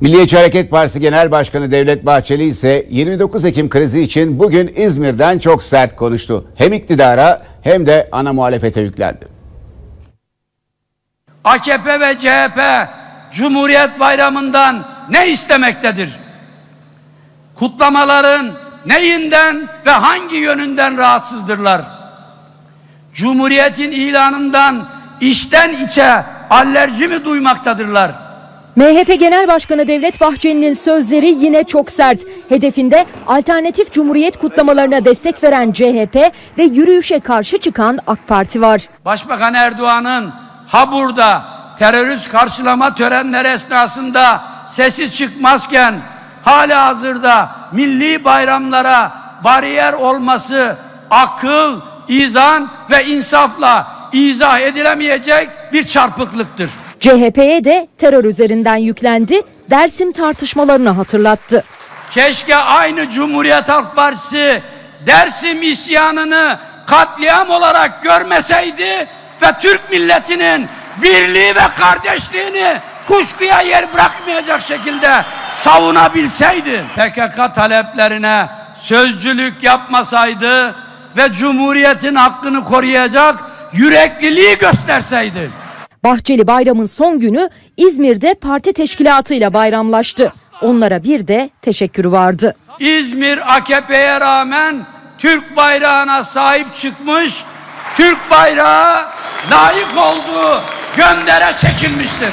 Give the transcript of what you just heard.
Milliyetçi Hareket Partisi Genel Başkanı Devlet Bahçeli ise 29 Ekim krizi için bugün İzmir'den çok sert konuştu. Hem iktidara hem de ana muhalefete yüklendi. AKP ve CHP Cumhuriyet Bayramı'ndan ne istemektedir? Kutlamaların neyinden ve hangi yönünden rahatsızdırlar? Cumhuriyetin ilanından içten içe alerji mi duymaktadırlar? MHP Genel Başkanı Devlet Bahçeli'nin sözleri yine çok sert. Hedefinde alternatif cumhuriyet kutlamalarına destek veren CHP ve yürüyüşe karşı çıkan AK Parti var. Başbakan Erdoğan'ın ha burada terörist karşılama törenleri esnasında sesi çıkmazken hala hazırda milli bayramlara bariyer olması akıl, izan ve insafla izah edilemeyecek bir çarpıklıktır. CHP'ye de terör üzerinden yüklendi, Dersim tartışmalarını hatırlattı. Keşke aynı Cumhuriyet Halk Partisi Dersim isyanını katliam olarak görmeseydi ve Türk milletinin birliği ve kardeşliğini kuşkuya yer bırakmayacak şekilde savunabilseydi. PKK taleplerine sözcülük yapmasaydı ve Cumhuriyet'in hakkını koruyacak yürekliliği gösterseydi. Bahçeli bayramın son günü İzmir'de parti teşkilatıyla bayramlaştı. Onlara bir de teşekkürü vardı. İzmir AKP'ye rağmen Türk bayrağına sahip çıkmış, Türk bayrağı layık olduğu göndere çekilmiştir.